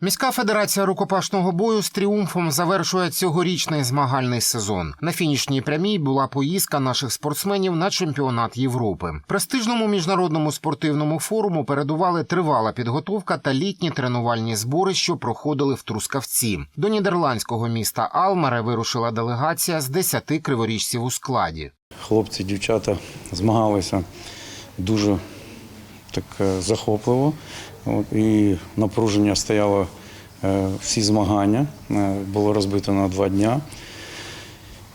Міська федерація рукопашного бою з тріумфом завершує цьогорічний змагальний сезон. На фінішній прямій була поїздка наших спортсменів на чемпіонат Європи. Престижному міжнародному спортивному форуму передували тривала підготовка та літні тренувальні збори, що проходили в Трускавці. До нідерландського міста Алмаре вирушила делегація з 10 криворіжців у складі. Хлопці, дівчата змагалися дуже так е, захопливо. От, і напруження стояло е, всі змагання. Е, Було розбито на два дня.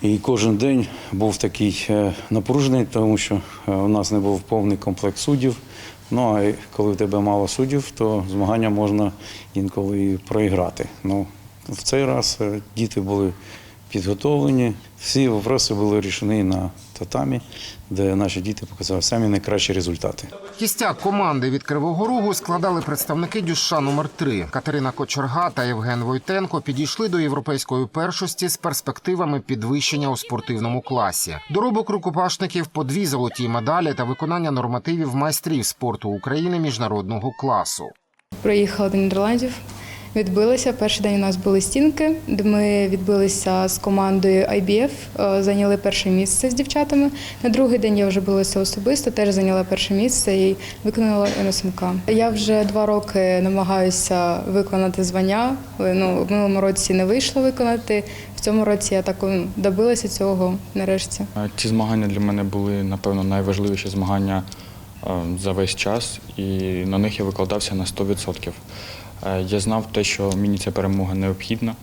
І кожен день був такий е, напружений, тому що у нас не був повний комплект суддів. Ну а коли в тебе мало суддів, то змагання можна інколи і проіграти. Ну, в цей раз діти були підготовлені. Всі вопроси були рішені на татамі, де наші діти показали самі найкращі результати. Кістяк команди від Кривого Рогу складали представники Дюша номер 3 Катерина Кочерга та Євген Войтенко підійшли до європейської першості з перспективами підвищення у спортивному класі. Доробок рукопашників по дві золоті медалі та виконання нормативів майстрів спорту України міжнародного класу. Приїхала до Нідерландів, відбилися. Перший день у нас були стінки, де ми відбилися з командою IBF, е, зайняли перше місце з дівчатами. На другий день я вже билася особисто, теж зайняла перше місце і виконала НСМК. Я вже два роки намагаюся виконати звання. Ну, в минулому році не вийшло виконати. В цьому році я так добилася цього нарешті. Е, Ці змагання для мене були, напевно, найважливіші змагання е, за весь час, і на них я викладався на 100%. Е, Я знав те, що мені ця перемога необхідна,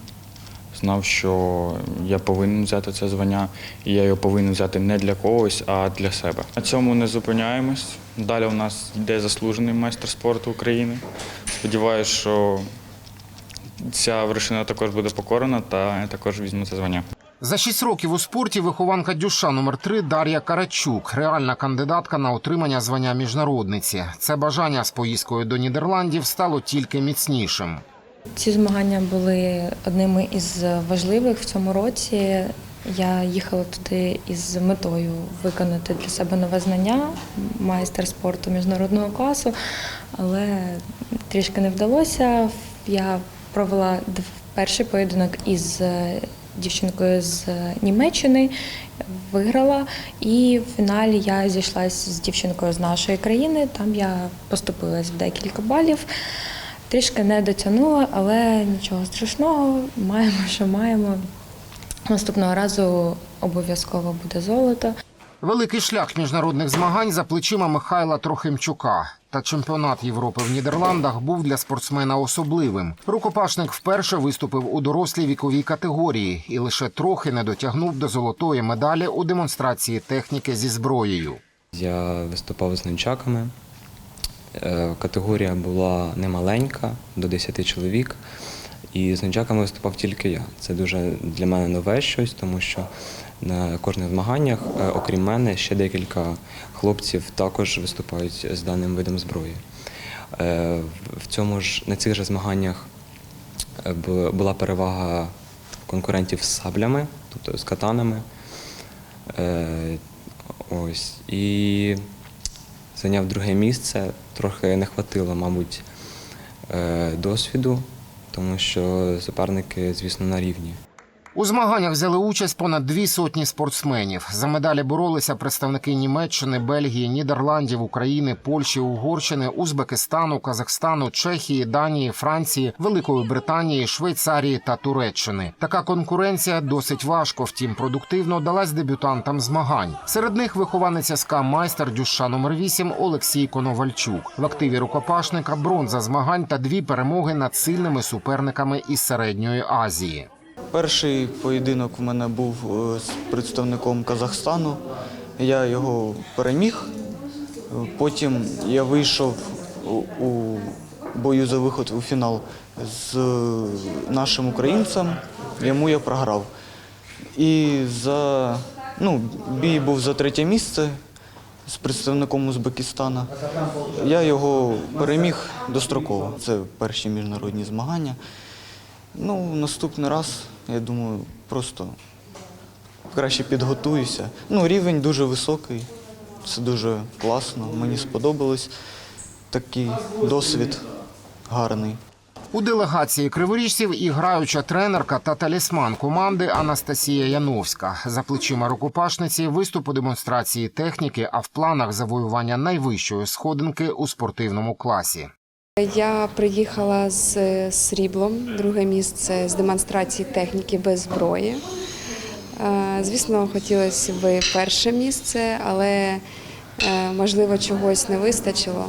знав, що я повинен взяти це звання, і я його повинен взяти не для когось, а для себе. На цьому не зупиняємось. Далі у нас йде заслужений майстер спорту України. Сподіваюся, що ця вершина також буде покорена, та я також візьму це звання. За шість років у спорті вихованка Дюша номер 3 Дар'я Карачук, реальна кандидатка на отримання звання міжнародниці. Це бажання з поїздкою до Нідерландів стало тільки міцнішим. Ці змагання були одними із важливих в цьому році. Я їхала туди із метою виконати для себе нове знання, майстер спорту міжнародного класу, але трішки не вдалося. Я провела перший поєдинок із е, дівчинкою з Німеччини, виграла, і в фіналі я зійшлася з дівчинкою з нашої країни. Там я поступилась в декілька балів. Трішки не дотягнула, але нічого страшного. Маємо, що маємо. Наступного разу обов'язково буде золото. Великий шлях міжнародних змагань за плечима Михайла Трохимчука. Та чемпіонат Європи в Нідерландах був для спортсмена особливим. Рукопашник вперше виступив у дорослій віковій категорії і лише трохи не дотягнув до золотої медалі у демонстрації техніки зі зброєю. Я виступав з нунчаками. Е, Категорія була немаленька, до 10 чоловік. І з нунчаками виступав тільки я. Це дуже для мене нове щось, тому що на кожних змаганнях, е, окрім мене, ще декілька хлопців також виступають з даним видом зброї. Е, В цьому ж на цих же змаганнях е, була перевага конкурентів з саблями, тобто з катанами. Ось. І зайняв друге місце. Трохи не хватило, мабуть, досвіду, тому що суперники, звісно, на рівні. У змаганнях взяли участь понад дві сотні спортсменів. За медалі боролися представники Німеччини, Бельгії, Нідерландів, України, Польщі, Угорщини, Узбекистану, Казахстану, Чехії, Данії, Франції, Великої Британії, Швейцарії та Туреччини. Така конкуренція досить важко, втім продуктивно далась дебютантам змагань. Серед них вихованець СК майстер Дюша номер 8 Олексій Коновальчук. В активі рукопашника бронза змагань та дві перемоги над сильними суперниками із середньої Азії. Перший поєдинок у мене був е, з представником Казахстану. Я його переміг. Е, Потім я вийшов у- бою за виход у фінал з нашим українцем. Йому я програв. І за ну, бій був за третє місце з представником Узбекистана. Я його переміг достроково. Це перші міжнародні змагання. Ну, наступний раз, я думаю, просто краще підготуюся. Ну, рівень дуже високий, це дуже класно, мені сподобалось. Такий досвід гарний. У делегації криворіжців і граюча тренерка та талісман команди Анастасія Яновська. За плечима рукопашниці виступ у демонстрації техніки, а в планах завоювання найвищої сходинки у спортивному класі. Я приїхала з сріблом, друге місце з демонстрації техніки без зброї. Е, Звісно, хотілося б перше місце, але е, можливо чогось не вистачило.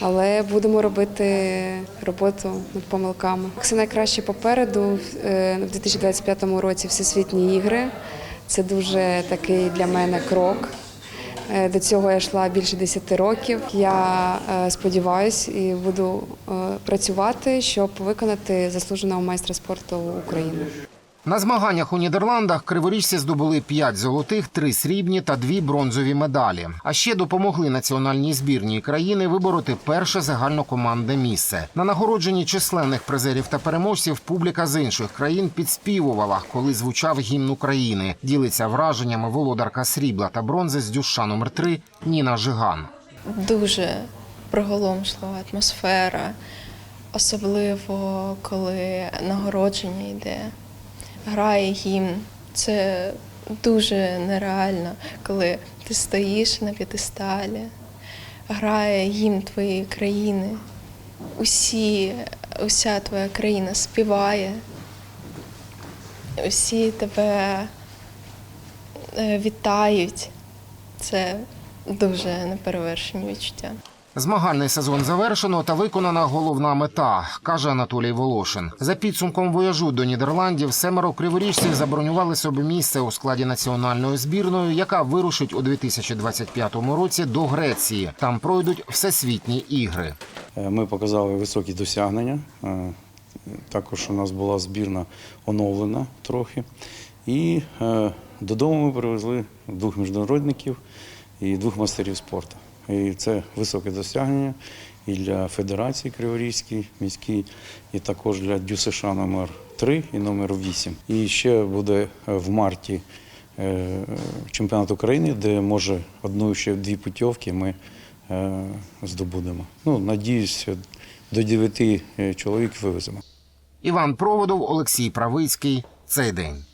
Але будемо робити роботу над помилками. Все найкраще попереду Е, в 2025 році Всесвітні ігри. Це дуже такий для мене крок. Е, До цього я йшла більше 10 років. Я е, сподіваюся і буду е, працювати, щоб виконати заслуженого майстра спорту України. На змаганнях у Нідерландах криворіжці здобули 5 золотих, 3 срібні та 2 бронзові медалі. А ще допомогли національній збірній країни вибороти перше загальнокомандне місце. На нагородженні численних призерів та переможців публіка з інших країн підспівувала, коли звучав гімн України. Ділиться враженнями володарка срібла та бронзи з дюша номер 3 Ніна Жиган. дуже приголомшлива атмосфера, особливо коли нагородження йде, грає гімн. Це дуже нереально, коли ти стоїш на п'ятисталі, грає гімн твоєї країни. Усі, уся твоя країна співає, усі тебе е, вітають. Це дуже неперевершені відчуття. Змагальний сезон завершено та виконана головна мета, каже Анатолій Волошин. За підсумком вояжу до Нідерландів семеро криворіжців забронювали собі місце у складі національної збірної, яка вирушить у 2025 році до Греції. Там пройдуть всесвітні ігри. Е, Ми показали високі досягнення. Е, Також у нас була збірна оновлена трохи. І е, додому ми привезли двох міжнародників і двох мастерів спорту. І це високе досягнення і для Федерації Криворізькій міській, і також для ДЮСШ номер 3 і номер 8. І ще буде е, в марті е, чемпіонат України, де може одну ще дві путівки ми е, здобудемо. Ну, надіюсь, до 9 чоловік вивеземо. Іван Проводов, Олексій Правицький. Цей день.